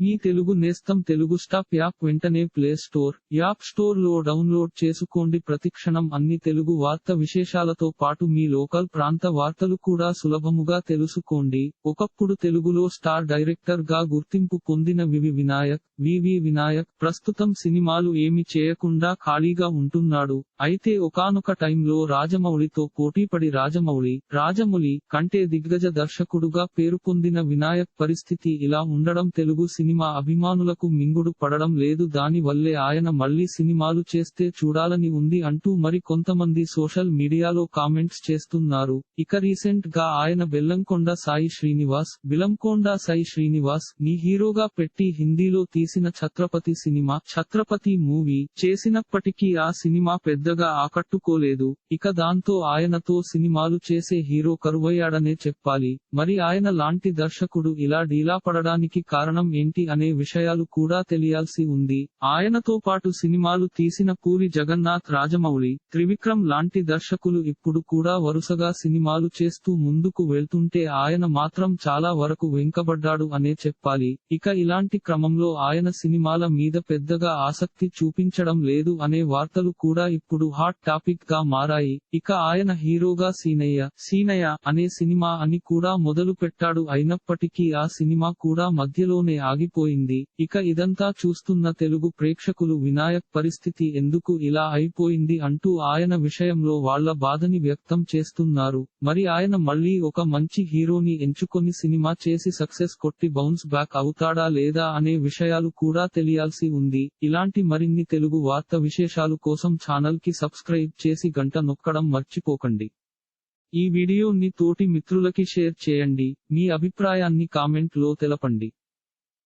మీ తెలుగు నేస్తం Telugu stop app వెంటనే play store app స్టోర్లో డౌన్లోడ్ చేసుకోండి. ప్రతిక్షణం అన్ని తెలుగు వార్త విశేషాలతో పాటు మీ లోకల్ ప్రాంత వార్తలు కూడా సులభముగా తెలుసుకోండి. ఒకప్పుడు తెలుగులో స్టార్ డైరెక్టర్గా గుర్తింపు పొందిన వివి వినాయక్ వివి వినాయక్ ప్రస్తుతం సినిమాలు ఏమి చేయకుండా ఖాళీగా ఉంటున్నాడు. అయితే ఒకానొక టైంలో రాజమౌళితో పోటీపడి రాజమౌళి రాజమౌళి కంటే దిగ్గజ దర్శకుడుగా పేరు పొందిన వినాయక్ పరిస్థితి ఇలా ఉండడం తెలుగు సినిమా అభిమానులకు మింగుడు పడడం లేదు. దాని వల్లే ఆయన మళ్ళీ సినిమాలు చేస్తే చూడాలని ఉంది అంటూ మరి కొంతమంది సోషల్ మీడియాలో కామెంట్స్ చేస్తున్నారు. ఇక రీసెంట్గా ఆయన బెల్లంకొండ సాయి శ్రీనివాస్ బిలంకొండ సాయి శ్రీనివాస్ని హీరోగా పెట్టి హిందీలో తీసిన ఛత్రపతి సినిమా ఛత్రపతి మూవీ చేసినప్పటికీ ఆ సినిమా పెద్దగా ఆకట్టుకోలేదు. ఇక దాంతో ఆయనతో సినిమాలు చేసే హీరో కరువయ్యాడనే చెప్పాలి. మరి ఆయన లాంటి దర్శకుడు ఇలా డీలా పడడానికి కారణం ఏంటి? అనే విషయాలు కూడా తెలియాల్సి ఉంది. ఆయనతో పాటు సినిమాలు తీసిన పూరి జగన్నాథ్ రాజమౌళి త్రివిక్రమ్ లాంటి దర్శకులు ఇప్పుడు కూడా వరుసగా సినిమాలు చేస్తూ ముందుకు వెళ్తుంటే ఆయన మాత్రం చాలా వరకు వెంకబడ్డాడు అనే చెప్పాలి. ఇక ఇలాంటి క్రమంలో ఆయన సినిమాల మీద పెద్దగా ఆసక్తి చూపించడం లేదు అనే వార్తలు కూడా ఇప్పుడు హాట్ టాపిక్గా మారాయి. ఇక ఆయన హీరోగా సీనయ్య సీనయ్య అనే సినిమా అని కూడా మొదలు పెట్టాడు అయినప్పటికీ ఆ సినిమా కూడా మధ్యలోనే ఆగిపోయింది. ఇక ఇదంతా చూస్తున్న తెలుగు ప్రేక్షకులు వినాయక్ పరిస్థితి ఎందుకు ఇలా అయిపోయింది అంటూ ఆయన విషయంలో వాళ్ళ బాధని వ్యక్తం చేస్తున్నారు. మరి ఆయన మళ్ళీ ఒక మంచి హీరోని ఎంచుకొని సినిమా చేసి సక్సెస్ కొట్టి బౌన్స్ బ్యాక్ అవుతాడా లేదా అనే విషయాలు కూడా తెలియాల్సి ఉంది. ఇలాంటి మరిన్ని తెలుగు వార్త విశేషాలు కోసం ఛానల్కి సబ్స్క్రైబ్ చేసి గంట నొక్కడం మర్చిపోకండి. ఈ వీడియోని తోటి మిత్రులకి షేర్ చేయండి. మీ అభిప్రాయాన్ని కామెంట్లో తెలపండి.